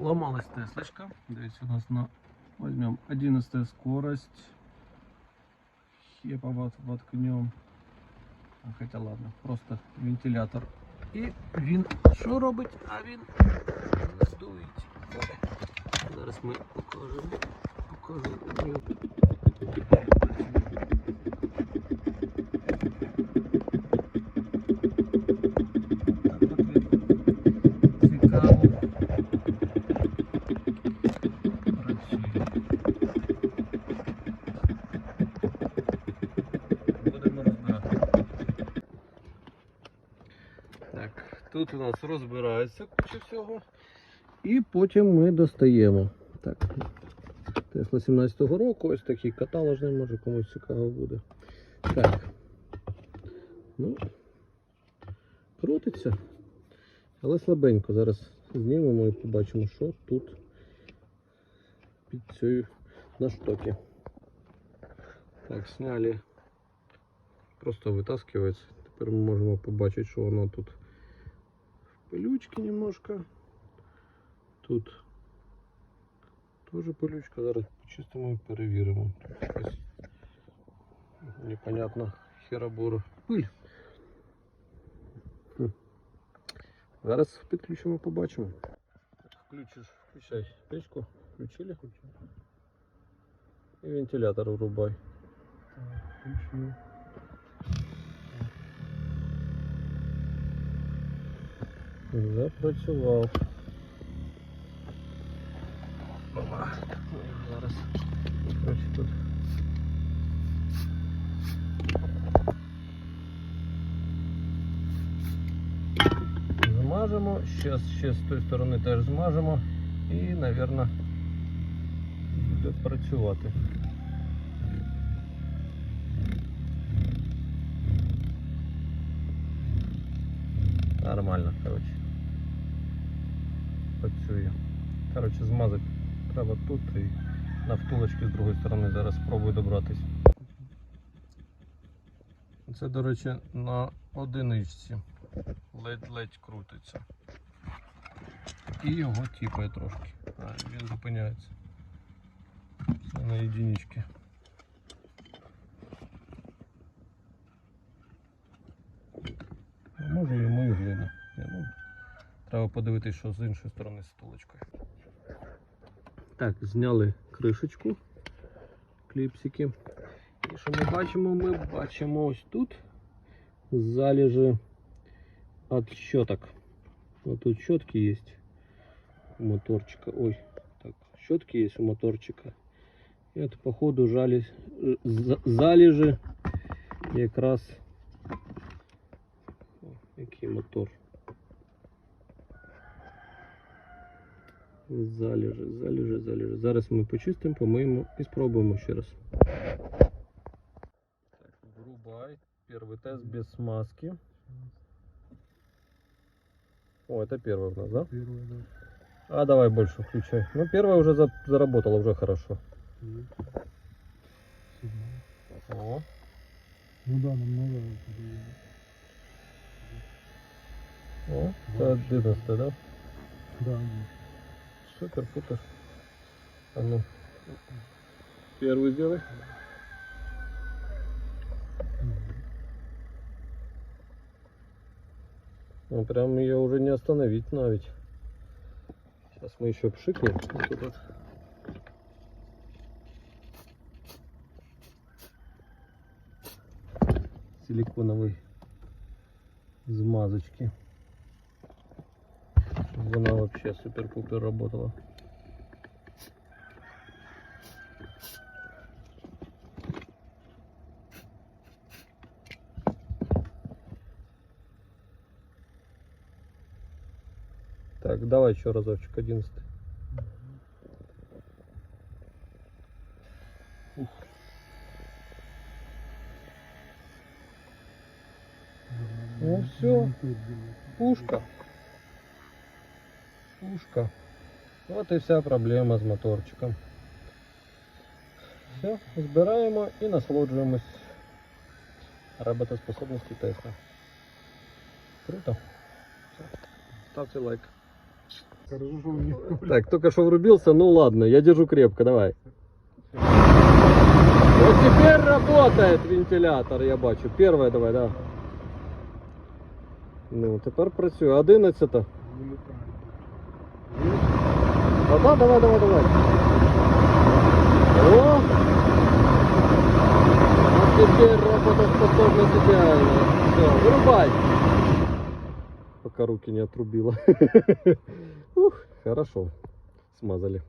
Ломалась Теслочка. Дивіться, у нас на возьмем 11 скорость. Хепа вот воткнем. А, Хотя ладно, просто вентилятор. І він що робить? А він здують. Зараз ми покажемо. Покажемо. Так, тут у нас розбирається куча всього. І потім ми достаємо. Так. Тесла 17-го року, ось такий каталожний, може комусь цікаво буде. Так. Ну, крутиться. Але слабенько. Зараз знімемо і побачимо, що тут під цією на штокі. Так, сняли. Просто витаскивается. Тепер ми можемо побачити, що воно тут в пилючки немножко. Тут теж пилючка. Зараз почистимо і перевіримо. Тут якась непонятна херобора. Пиль. Хм. Зараз підключимо, побачимо. Включиш, включай печку. Включили? І вентилятор врубай. Включил. Запрацював. Опа. Зараз. Короче, тут. Змажемо. Ще, ще з тої сторони теж змажемо. І, мабуть, буде працювати. Нормально, коротше. Працює. Коротше, змазати треба тут і на втулочці з другої сторони зараз спробую добратись. Це, до речі, на одиничці. Ледь-ледь крутиться. І його тіпає трошки. А, він зупиняється. Це на єдиничці. треба подивитися, що з іншої сторони з стулочкою. Так, зняли кришечку, кліпсики. І що ми бачимо? Ми бачимо ось тут залежи от щеток. Вот тут щетки есть у моторчика. Ой, так, щетки есть у моторчика. И это походу жали, э, за- залежи якраз О, який мотор. Залежи, залежи, залежи. Зараз ми почистимо, помиємо і спробуємо ще раз. Так, врубай. Первый тест без смазки. О, это первый у нас, да? Первый, да. А давай больше включай. Ну, первая уже за- заработала, уже хорошо. Есть. Сигнал. О, Ну да, намного. лучше. о, это 11, да? Да, да. Супер, путер. А ну, первый сделай. Ну, прям ее уже не остановить навіть. Сейчас мы еще пшикнем. Вот тут вот. Силиконовой змазочки. Она вообще супер-пупер работала. Так, давай еще разочек, одиннадцатый. Ух. Ну, делать. Пушка Пушка. Вот и вся проблема з моторчиком. Все, збираємо і насолоджуємось роботоспособності Тесла. Круто. Все. Ставте лайк. Хорошо, что он не Так, только что врубился, ну ладно, я держу крепко, давай. Вот теперь работает вентилятор, я бачу. Первое давай, да. Ну, тепер працює. Одинадцята. вылетает. А да, давай, давай, давай. О! А теперь работоспособность идеальная. Все, вырубай. Пока руки не отрубило. Ух, хорошо. Смазали.